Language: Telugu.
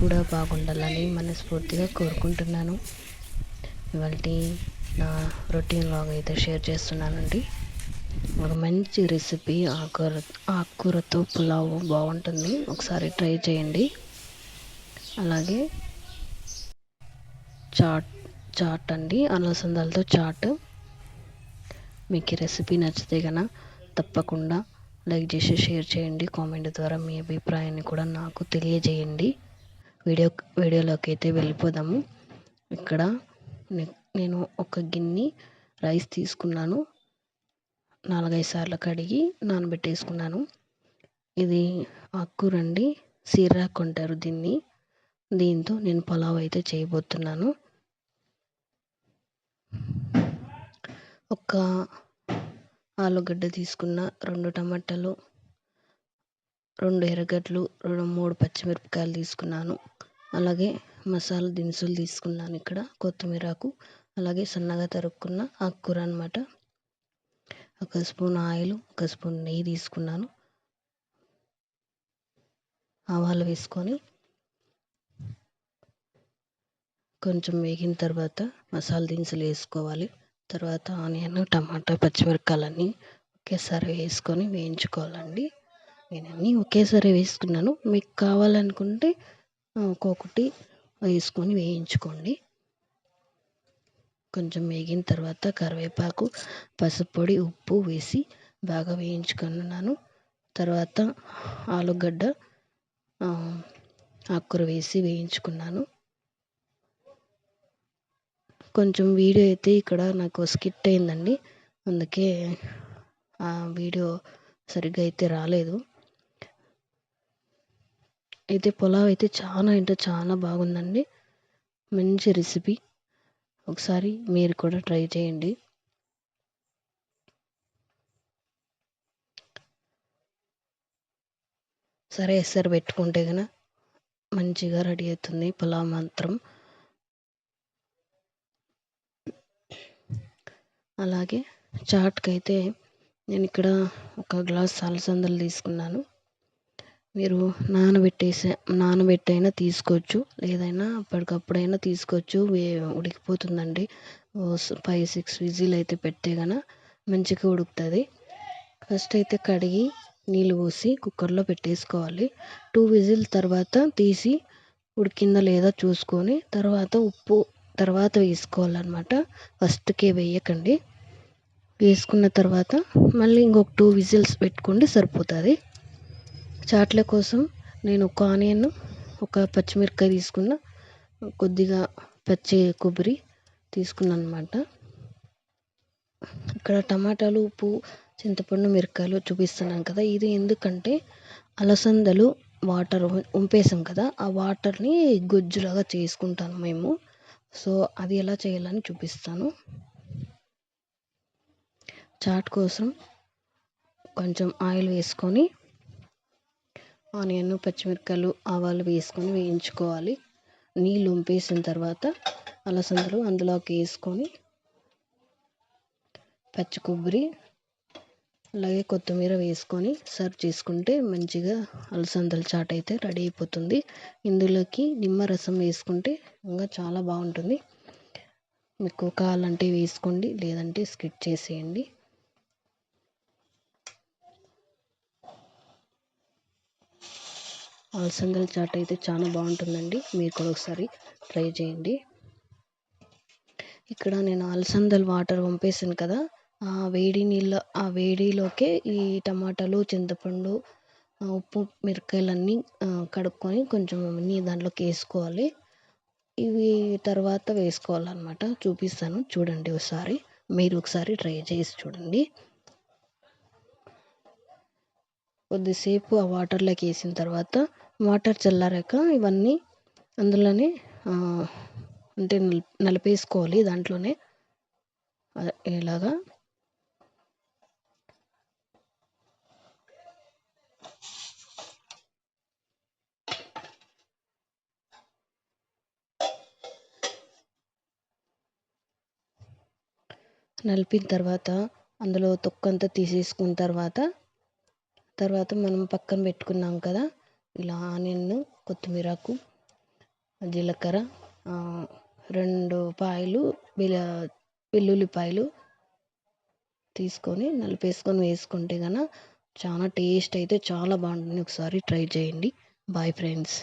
కూడా బాగుండాలని మనస్ఫూర్తిగా కోరుకుంటున్నాను. ఇవాళ నా రొటీన్ లాగ్ అయితే షేర్ చేస్తున్నానండి. ఒక మంచి రెసిపీ ఆకుకూర ఆకుకూరతో పులావ్ బాగుంటుంది. ఒకసారి ట్రై చేయండి. అలాగే చాట్ చాట్ అండి. అలసందలతో చాట్. మీకు ఈ రెసిపీ నచ్చితే కనుక తప్పకుండా లైక్ చేసి షేర్ చేయండి. కామెంట్ ద్వారా మీ అభిప్రాయాన్ని కూడా నాకు తెలియజేయండి. వీడియో వీడియోలోకి అయితే వెళ్ళిపోదాము. ఇక్కడ నేను ఒక గిన్నె రైస్ తీసుకున్నాను. నాలుగైదు సార్లు కడిగి నానబెట్టేసుకున్నాను. ఇది ఆకుకూర అండి సీరాకు అంటారు దీన్ని. దీంతో నేను పలావ్ అయితే చేయబోతున్నాను. ఒక ఆలుగడ్డ తీసుకున్న రెండు టమాటాలు రెండు ఎర్రగడ్డలు రెండు మూడు పచ్చిమిరపకాయలు తీసుకున్నాను. అలాగే మసాలా దినుసులు తీసుకున్నాను ఇక్కడ కొత్తిమీరకు అలాగే సన్నగా తరుక్కున్న ఆకుకూర అనమాట ఒక స్పూన్ ఆయిల్ ఒక స్పూన్ నెయ్యి తీసుకున్నాను. ఆవాలు వేసుకొని కొంచెం వేగిన తర్వాత మసాలా దినుసులు వేసుకోవాలి. తర్వాత ఆనియన్ టమాటా పచ్చిమిరపకాయలన్నీ ఒకేసారి వేసుకొని వేయించుకోవాలండి. నేను అన్నీ ఒకేసారి వేసుకున్నాను. మీకు కావాలనుకుంటే ఒక్కొక్కటి వేసుకొని వేయించుకోండి. కొంచెం వేగిన తర్వాత కరివేపాకు పసుపు పొడి ఉప్పు వేసి బాగా వేయించుకున్నాను. తర్వాత ఆలుగడ్డ ఆకుకూర వేసి వేయించుకున్నాను. కొంచెం వీడియో అయితే ఇక్కడ నాకు స్కిట్ అయిందండి. అందుకే ఆ వీడియో సరిగ్గా అయితే రాలేదు. అయితే పులావ్ అయితే చాలా అంటే చాలా బాగుందండి. మంచి రెసిపీ ఒకసారి మీరు కూడా ట్రై చేయండి. సరే ఎసరు పెట్టుకుంటే కనుక మంచిగా రెడీ అవుతుంది పులావ్ మాత్రం. అలాగే చాట్కి అయితే నేను ఇక్కడ ఒక గ్లాస్ అలసందలు తీసుకున్నాను. మీరు నానబెట్టేసే నానబెట్టైనా తీసుకోవచ్చు. లేదైనా అప్పటికప్పుడైనా తీసుకోవచ్చు. వే ఉడికిపోతుందండి. ఫైవ్ సిక్స్ విజిల్ అయితే పెడితే కనుక మంచిగా ఉడుకుతుంది. ఫస్ట్ అయితే కడిగి నీళ్ళు పోసి కుక్కర్లో పెట్టేసుకోవాలి. టూ విజిల్ తర్వాత తీసి ఉడికిందా లేదా చూసుకొని తర్వాత ఉప్పు తర్వాత వేసుకోవాలన్నమాట. ఫస్ట్కే వేయకండి. వేసుకున్న తర్వాత మళ్ళీ ఇంకొక టూ విజిల్స్ పెట్టుకోండి సరిపోతుంది. చాట్ల కోసం నేను ఒక ఆనియన్ ఒక పచ్చిమిరపకాయ తీసుకున్న. కొద్దిగా పచ్చి కొబ్బరి తీసుకున్నాను అనమాట ఇక్కడ టమాటాలు ఉప్పు చింతపండు మిరపకాయలు చూపిస్తున్నాను కదా. ఇది ఎందుకంటే అలసందలు వాటర్ ఉంపేసాం కదా. ఆ వాటర్ని గుజ్జులాగా చేసుకుంటాను మేము. సో అది ఎలా చేయాలని చూపిస్తాను. చాట్ కోసం కొంచెం ఆయిల్ వేసుకొని ఆనియన్ పచ్చిమిరపకాయలు ఆవాలు వేసుకొని వేయించుకోవాలి. నీళ్ళు ఉంపేసిన తర్వాత అలసందలు అందులోకి వేసుకొని పచ్చి కొబ్బరి అలాగే కొత్తిమీర వేసుకొని సర్వ్ చేసుకుంటే మంచిగా అలసందల చాట్ అయితే రెడీ అయిపోతుంది. ఇందులోకి నిమ్మరసం వేసుకుంటే ఇంకా చాలా బాగుంటుంది. మీకు కావాలంటే వేసుకోండి లేదంటే స్కిప్ చేసేయండి. అలసందల చాట్ అయితే చాలా బాగుంటుందండి. మీరు కూడా ఒకసారి ట్రై చేయండి. ఇక్కడ నేను అలసందలు వాటర్ పంపేసాను కదా. ఆ వేడి నీళ్ళ ఆ వేడిలోకే ఈ టమాటాలు చింతపండు ఉప్పు మిరపకాయలన్నీ కడుక్కొని కొంచెం అన్నీ దాంట్లోకి వేసుకోవాలి. ఇవి తర్వాత వేసుకోవాలన్నమాట. చూపిస్తాను. చూడండి ఒకసారి. మీరు ఒకసారి ట్రై చేసి చూడండి. కొద్దిసేపు ఆ వాటర్లోకి వేసిన తర్వాత వాటర్ చల్లారాక ఇవన్నీ అందులోనే అంటే నలిపేసుకోవాలి దాంట్లోనే. ఇలాగా నలిపిన తర్వాత అందులో తొక్కంతా తీసేసుకున్న తర్వాత తర్వాత మనం పక్కన పెట్టుకున్నాం కదా ఇలా ఆనియన్ కొత్తిమీరకు జీలకర్ర రెండు పాయలు వెల్లుల్లిపాయలు తీసుకొని నలిపేసుకొని వేసుకుంటే కనుక చాలా టేస్ట్ అయితే చాలా బాగుంటుంది. ఒకసారి ట్రై చేయండి. Bye friends.